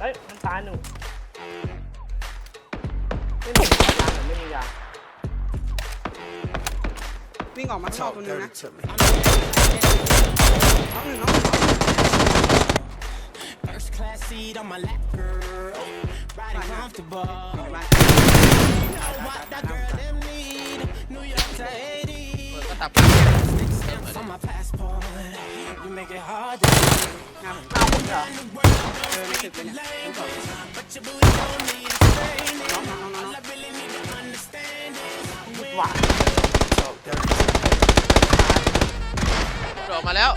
เอ้ยมันตายหนึ่งไม่มียาหรือไม่มียา วิ่งออกมาข้างนอก Talk ตัวนึง dirty นะ to me. น้องหนึ่งน้องหนึ่ง First class seat on my lap, girl. Riding comfortable. ไป Know what that girl them need. New York to Haiti. ก็ตับ Stamps on my passport. You make it hard to งาม เอาผมเ หวานโมาแล้ว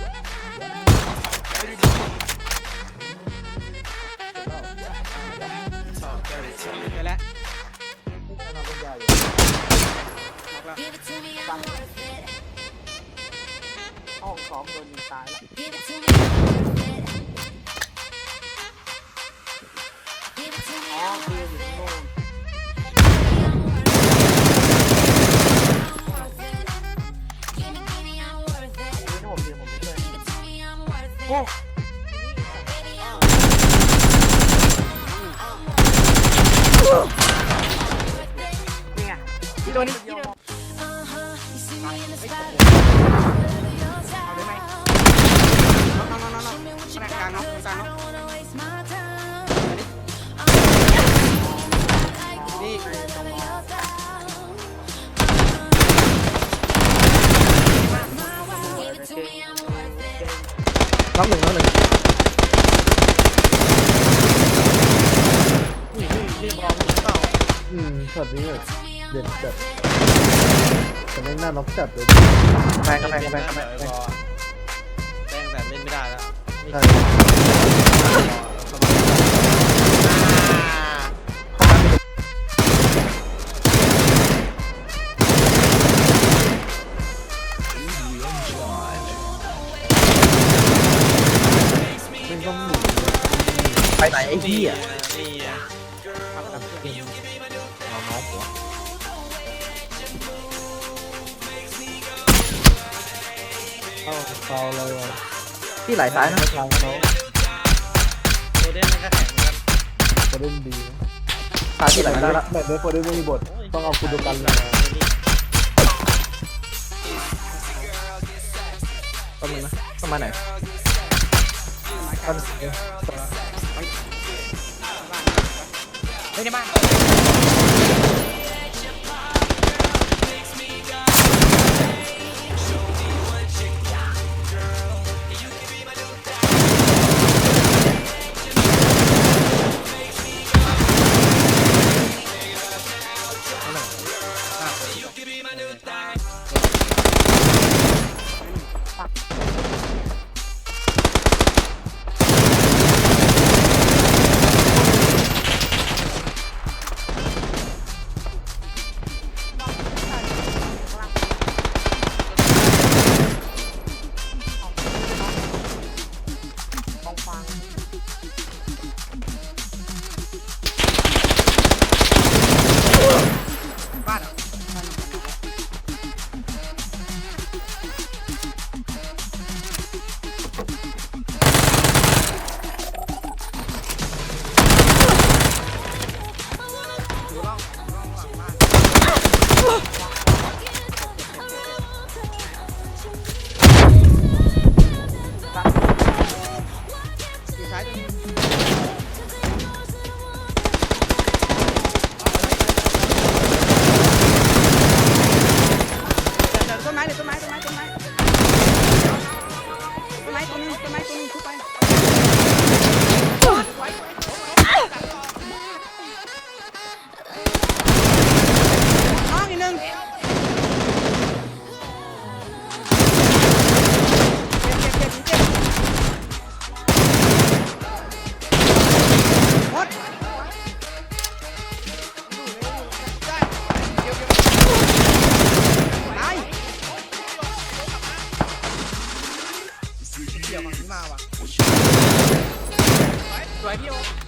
เอแล้วห้องซ้อมโดนยิงตายแล้ว โอ้นี่ไงตัวนี้ที่เดิมเอาได้ไหมน้องน้องน้องน้องกลางน้องกลางน้อง น้องหนึ่งน้องหนึ่งนี่นี่นี่บอลมันเปล่าอืมช็อตนี้แบบเด็ดจัดแต่ไม่งน่าน็อกจัดเลยแพงกระแพงกระแพงกระแพงไอ้บอลแป้งแต่เล่นไม่ได้แล้ว ใช่ ไปไหนไอ้เหี้ยนี่อะน้องน้องหัวเข้าเฟาเลยว่ะที่ไหลซ้ายนะทางเขาโคเดนมันก็แข็งเหมือนกันโคเดนดีนะซ้ายที่ไหลได้ละแบบนี้โคเดนไม่มีบท ต้องเอาคุณดูกันเลยต้นนึงนะต้องมาไหนต้น ในบ้าน สวย